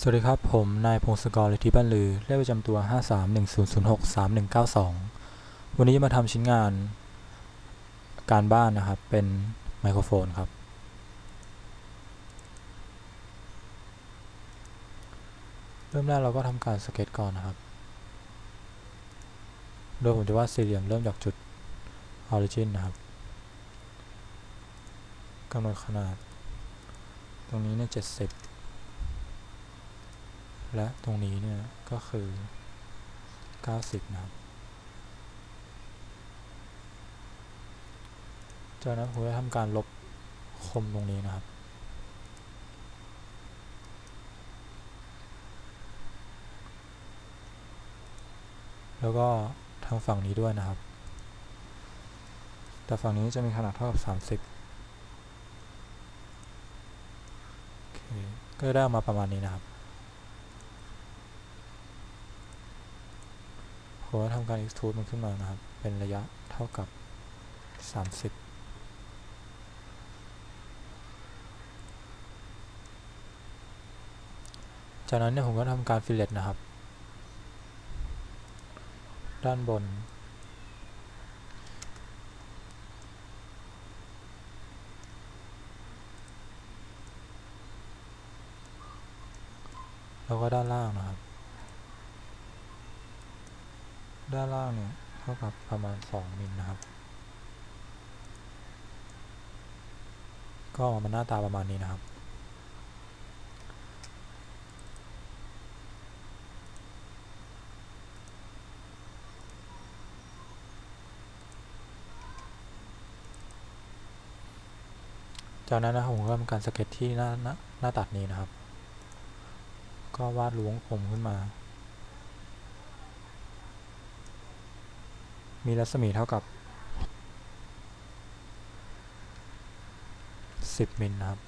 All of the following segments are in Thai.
สวัสดีครับ ผมนายพงศกรฤทธิบันลือ เลขประจำตัว 5310063192 วันนี้จะมาทำชิ้นงานการบ้านนะครับ เป็นไมโครโฟนครับ เริ่มแรกเราก็ทำการสเก็ตก่อนนะครับ โดยผมจะวาดสี่เหลี่ยมเริ่มจากจุด origin นะครับกำหนดขนาด ตรงนี้เนี่ย70 และตรงนี้เนี่ยก็คือ 90 นะครับ จากนั้นผมจะทำการลบคมตรงนี้นะครับ แล้วก็ทางฝั่งนี้ด้วยนะครับ แต่ฝั่งนี้จะมีขนาดเท่ากับ 30โอเคก็ได้ออกมาประมาณนี้นะครับ ผมจะทำการ extrude มันขึ้นมานะครับ เป็นระยะเท่ากับ 30จากนั้นเนี่ยผมก็ทำการ fillet นะครับ ด้านบน แล้วก็ด้านล่างนะครับ ด้านล่างเนี่ยเท่ากับประมาณ 2 มิลนะครับ ก็ออกมาหน้าตาประมาณนี้นะครับ จากนั้นนะครับผมก็ทำการสเก็ตที่หน้าหน้าหน้าตัดนี้นะครับ ก็วาดล้วงผมขึ้นมา มีรัศมีเท่ากับ 10 มิลนะครับ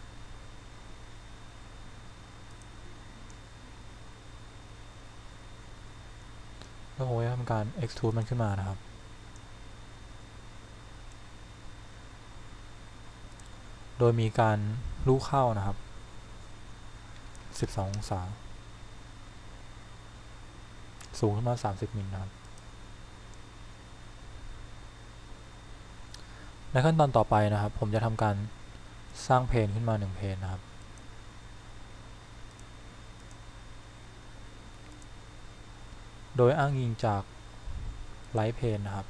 แล้วผมจะทำการ extrude มันขึ้นมานะครับ โดยมีการลูกเข้านะครับ 12 องศา สูงขึ้นมา 30 มิลนะครับ ในขั้นตอนต่อไปนะครับ ผมจะทำการสร้างเพนขึ้นมา1เพนนะครับ โดยอ้างอิงจากไลท์เพนนะครับ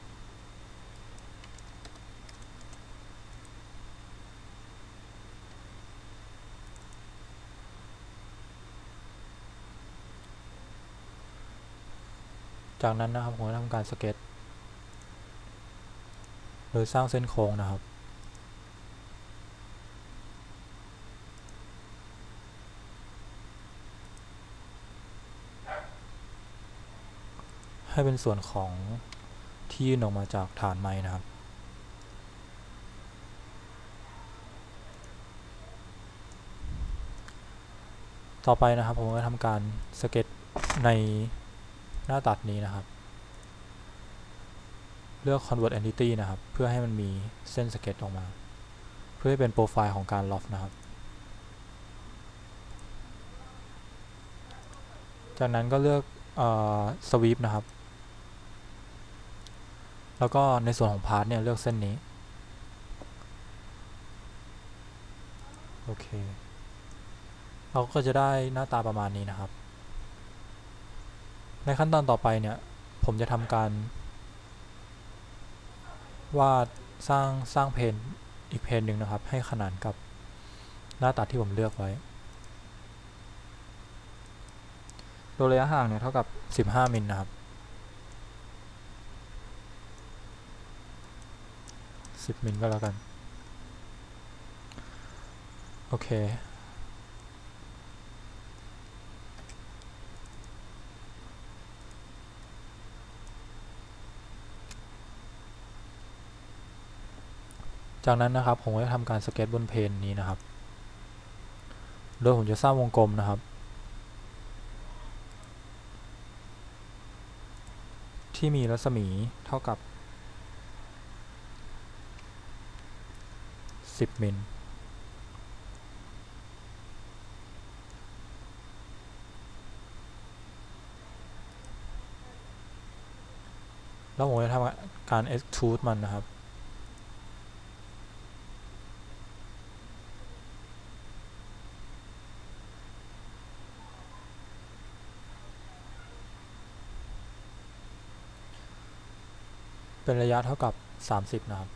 จากนั้นนะครับผมจะทำการสเก็ต โดยสร้างเส้นโค้งนะครับ ให้เป็นส่วนของที่ยื่นออกมาจากฐานไม้นะครับต่อไปนะครับผมจะทำการสเก็ตในหน้าตัดนี้นะครับ เลือก convert entity นะครับ เพื่อให้มันมีเส้นสเก็ตออกมา เพื่อให้เป็นโปรไฟล์ของการล็อฟนะครับ จากนั้นก็เลือกสวีปนะครับ แล้วก็ในส่วนของพาร์ทเนี่ยเลือกเส้นนี้ โอเค เราก็จะได้หน้าตาประมาณนี้นะครับ ในขั้นตอนต่อไปเนี่ย ผมจะทำการ วาดสร้างสร้างเพนอีกเพนหนึ่งนะครับ ให้ขนานกับหน้าตัดที่ผมเลือกไว้ โดยระยะห่างเนี่ยเท่ากับ 15 มิลนะครับ 10 มิลก็แล้วกัน โอเค จากนั้นนะครับผมก็จะทำการสเก็ตบนเพนนี้นะครับ โดยผมจะสร้างวงกลมนะครับ ที่มีรัศมีเท่ากับ 10 มิลแล้วผมจะทำการ extrude มันนะครับ เป็นระยะเท่ากับ 30 นะครับ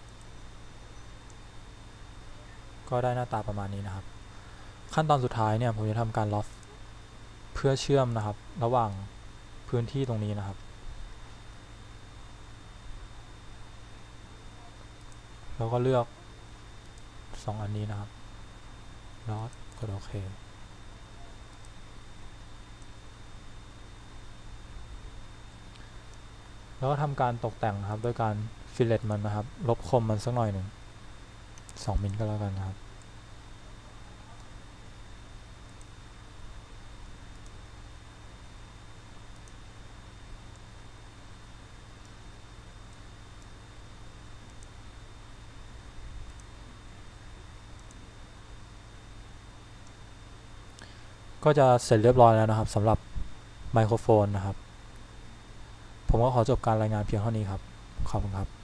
ก็ได้หน้าตาประมาณนี้นะครับ ขั้นตอนสุดท้ายเนี่ยผมจะทำการล็อฟเพื่อเชื่อมนะครับ ระหว่างพื้นที่ตรงนี้นะครับ แล้วก็เลือก 2 อันนี้นะครับแล้วกดโอเค แล้วก็ทำการตกแต่งนะครับ โดยการฟิลเลตมันนะครับ ลบคมมันสักหน่อยหนึ่ง2มิลก็แล้วกันนะครับ ก็จะเสร็จเรียบร้อยแล้วนะครับสำหรับไมโครโฟนนะครับ ผมก็ขอจบการรายงานเพียงเท่านี้ครับ ขอบคุณครับ